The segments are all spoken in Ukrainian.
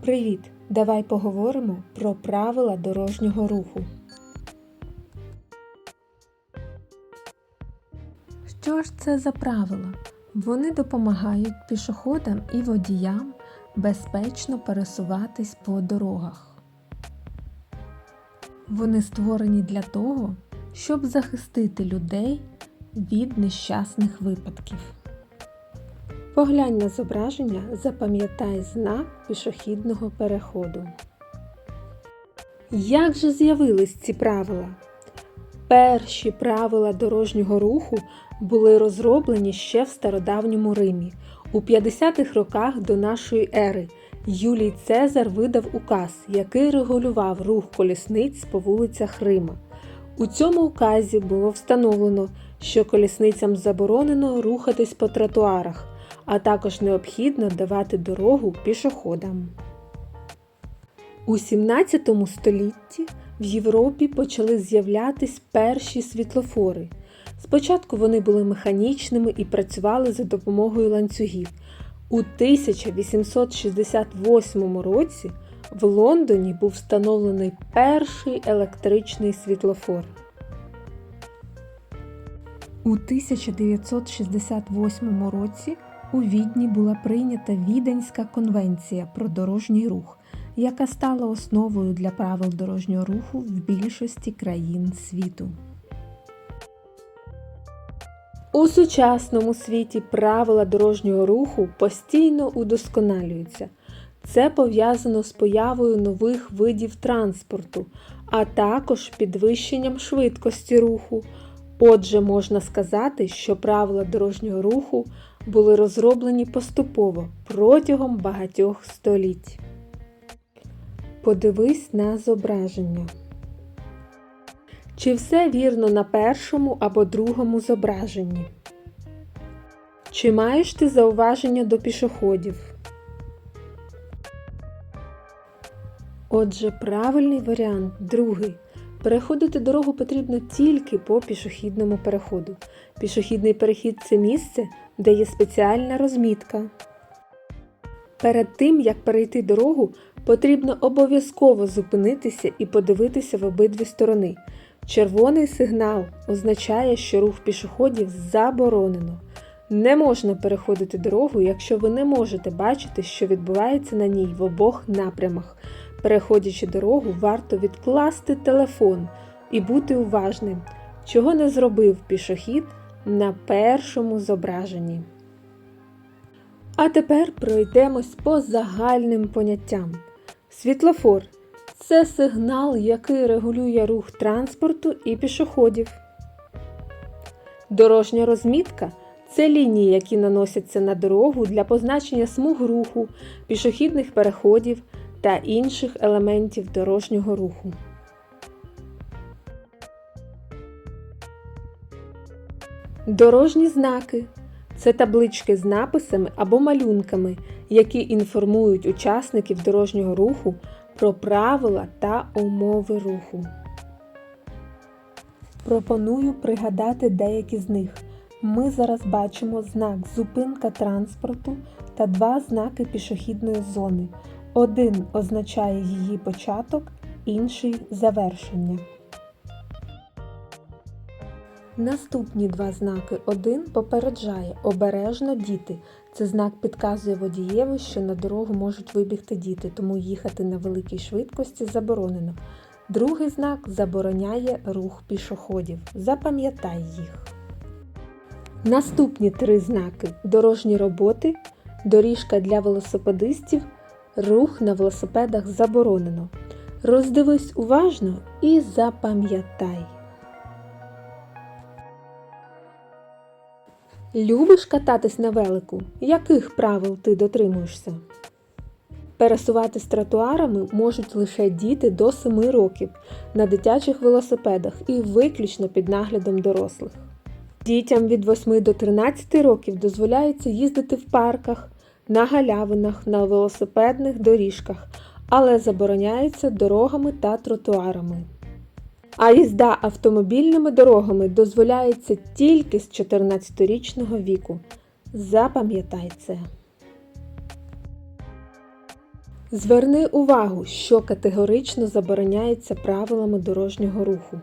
Привіт! Давай поговоримо про правила дорожнього руху. Що ж це за правила? Вони допомагають пішоходам і водіям безпечно пересуватись по дорогах. Вони створені для того, щоб захистити людей від нещасних випадків. Поглянь на зображення, запам'ятай знак пішохідного переходу. Як же з'явились ці правила? Перші правила дорожнього руху були розроблені ще в стародавньому Римі. У 50-х роках до нашої ери Юлій Цезар видав указ, який регулював рух колісниць по вулицях Рима. У цьому указі було встановлено, що колісницям заборонено рухатись по тротуарах, а також необхідно давати дорогу пішоходам. У 17 столітті в Європі почали з'являтись перші світлофори. Спочатку вони були механічними і працювали за допомогою ланцюгів. У 1868 році в Лондоні був встановлений перший електричний світлофор. У 1968 році у Відні була прийнята Віденська конвенція про дорожній рух, яка стала основою для правил дорожнього руху в більшості країн світу. У сучасному світі правила дорожнього руху постійно удосконалюються. Це пов'язано з появою нових видів транспорту, а також підвищенням швидкості руху. Отже, можна сказати, що правила дорожнього руху були розроблені поступово протягом багатьох століть. Подивись на зображення. Чи все вірно на першому або другому зображенні? Чи маєш ти зауваження до пішоходів? Отже, правильний варіант другий. Переходити дорогу потрібно тільки по пішохідному переходу. Пішохідний перехід це місце, де є спеціальна розмітка. Перед тим, як перейти дорогу, потрібно обов'язково зупинитися і подивитися в обидві сторони. Червоний сигнал означає, що рух пішоходів заборонено. Не можна переходити дорогу, якщо ви не можете бачити, що відбувається на ній в обох напрямах. Переходячи дорогу, варто відкласти телефон і бути уважним, чого не зробив пішохід на першому зображенні. А тепер пройдемось по загальним поняттям. Світлофор це сигнал, який регулює рух транспорту і пішоходів. Дорожня розмітка це лінії, які наносяться на дорогу для позначення смуг руху, пішохідних переходів та інших елементів дорожнього руху. Дорожні знаки це таблички з написами або малюнками, які інформують учасників дорожнього руху про правила та умови руху. Пропоную пригадати деякі з них. Ми зараз бачимо знак зупинка транспорту та два знаки пішохідної зони. Один означає її початок, інший завершення. Наступні два знаки. Один попереджає обережно діти. Це знак підказує водієві, що на дорогу можуть вибігти діти, тому їхати на великій швидкості заборонено. Другий знак забороняє рух пішоходів. Запам'ятай їх. Наступні три знаки: дорожні роботи, доріжка для велосипедистів, рух на велосипедах заборонено. Роздивись уважно і запам'ятай. Любиш кататись на велику? Яких правил ти дотримуєшся? Пересуватись тротуарами можуть лише діти до 7 років на дитячих велосипедах і виключно під наглядом дорослих. Дітям від 8 до 13 років дозволяється їздити в парках, на галявинах, на велосипедних доріжках, але забороняється дорогами та тротуарами. А їзда автомобільними дорогами дозволяється тільки з 14-річного віку. Запам'ятай це. Зверни увагу, що категорично забороняється правилами дорожнього руху.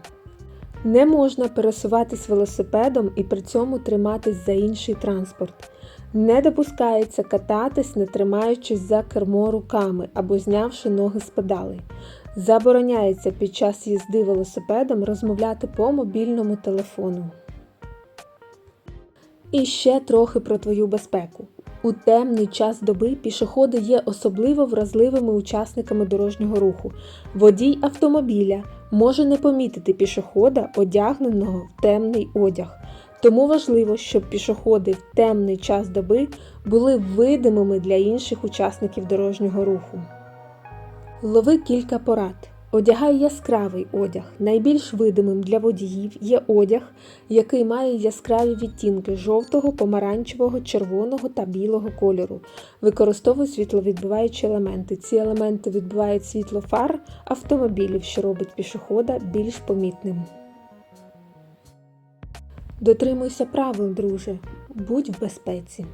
Не можна пересуватись велосипедом і при цьому триматись за інший транспорт. Не допускається кататись, не тримаючись за кермо руками або знявши ноги з педалей. Забороняється під час їзди велосипедом розмовляти по мобільному телефону. І ще трохи про твою безпеку. У темний час доби пішоходи є особливо вразливими учасниками дорожнього руху. Водій автомобіля може не помітити пішохода, одягненого в темний одяг. Тому важливо, щоб пішоходи в темний час доби були видимими для інших учасників дорожнього руху. Лови кілька порад. Одягай яскравий одяг. Найбільш видимим для водіїв є одяг, який має яскраві відтінки жовтого, помаранчевого, червоного та білого кольору. Використовуй світловідбиваючі елементи. Ці елементи відбивають світло фар автомобілів, що робить пішохода більш помітним. Дотримуйся правил, друже. Будь в безпеці.